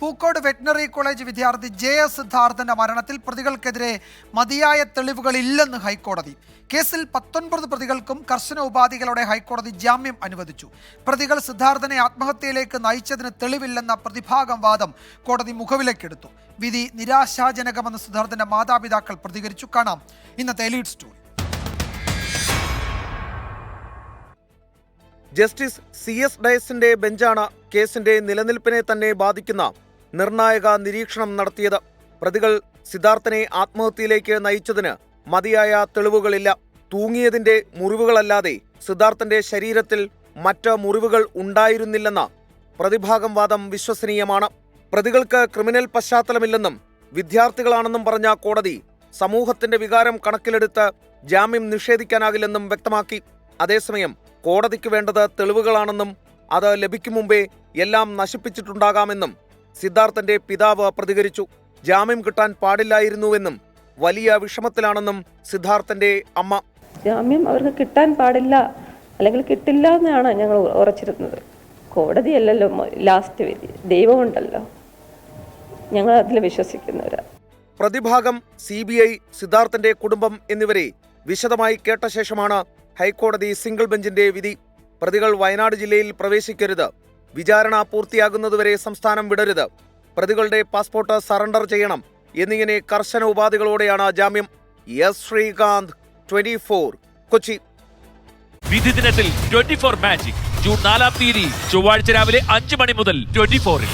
Pookode veterinary college വിദ്യാർത്ഥി J S സിദ്ധാർത്ഥന്റെ മരണത്തിൽ പ്രതികൾക്കെതിരെ മതിയായ തെളിവുകളില്ലെന്ന് ഹൈക്കോടതി. കേസിൽ പത്തൊൻപത് പ്രതികൾക്കും കർശന ഉപാധികളോടെ ഹൈക്കോടതി ജാമ്യം അനുവദിച്ചു. പ്രതികൾ സിദ്ധാർത്ഥനെ ആത്മഹത്യയിലേക്ക് നയിച്ചതിന് തെളിവില്ലെന്ന പ്രതിഭാഗം വാദം കോടതി മുഖവിലക്കെടുത്തു. വിധി നിരാശാജനകമെന്ന് സിദ്ധാർത്ഥന്റെ മാതാപിതാക്കൾ പ്രതികരിച്ചു. കാണാം ഇന്നത്തെ lead story. Justice C S ഡയസിന്റെ ബെഞ്ചാണ് കേസിന്റെ നിലനിൽപ്പിനെ തന്നെ ബാധിക്കുന്ന നിർണായക നിരീക്ഷണം നടത്തിയത്. പ്രതികൾ സിദ്ധാർത്ഥനെ ആത്മഹത്യയിലേക്ക് നയിച്ചതിന് മതിയായ തെളിവുകളില്ല. തൂങ്ങിയതിന്റെ മുറിവുകളല്ലാതെ സിദ്ധാർത്ഥന്റെ ശരീരത്തിൽ മറ്റ് മുറിവുകൾ ഉണ്ടായിരുന്നില്ലെന്ന പ്രതിഭാഗം വാദം വിശ്വസനീയമാണ്. പ്രതികൾക്ക് ക്രിമിനൽ പശ്ചാത്തലമില്ലെന്നും വിദ്യാർത്ഥികളാണെന്നും പറഞ്ഞ കോടതി സമൂഹത്തിന്റെ വികാരം കണക്കിലെടുത്ത് ജാമ്യം നിഷേധിക്കാനാകില്ലെന്നും വ്യക്തമാക്കി. അതേസമയം കോടതിക്ക് വേണ്ടത് തെളിവുകളാണെന്നും അത് ലഭിക്കും മുമ്പേ എല്ലാം നശിപ്പിച്ചിട്ടുണ്ടാകാമെന്നും സിദ്ധാർത്ഥന്റെ പിതാവ് പ്രതികരിച്ചു. ജാമ്യം കിട്ടാൻ പാടില്ലായിരുന്നുവെന്നും വലിയ വിഷമത്തിലാണെന്നും സിദ്ധാർത്ഥന്റെ അമ്മ. ജാമ്യം അവർക്ക് കിട്ടാൻ പാടില്ല അല്ലെങ്കിൽ കിട്ടില്ല എന്നാണ് ഞങ്ങൾ ഉറച്ചിരുന്നത്. കോടതിയല്ലല്ലോ ലാസ്റ്റ് വിധി. ദൈവമുണ്ടല്ലോ ഞങ്ങൾ അതിൽ വിശ്വസിക്കുന്നവരാ. പ്രതിഭാഗം സി ബി ഐ സിദ്ധാർത്ഥന്റെ കുടുംബം എന്നിവരെ വിശദമായി കേട്ട ശേഷമാണ് ഹൈക്കോടതി സിംഗിൾ ബെഞ്ചിന്റെ വിധി. പ്രതികൾ വയനാട് ജില്ലയിൽ പ്രവേശിക്കരുത്. വിചാരണ പൂർത്തിയാകുന്നതുവരെ സംസ്ഥാനം വിടരുത്. പ്രതികളുടെ പാസ്പോർട്ട് സറണ്ടർ ചെയ്യണം എന്നിങ്ങനെ കർശന ഉപാധികളോടെയാണ് ജാമ്യം. S Sreekanth twenty four Kochi. വിധി ദിനത്തിൽ ട്വന്റി ഫോർ മാജിക് ജൂൺ നാലാം തീയതി ചൊവ്വാഴ്ച രാവിലെ അഞ്ച് മണി മുതൽ ട്വന്റി ഫോറിൽ.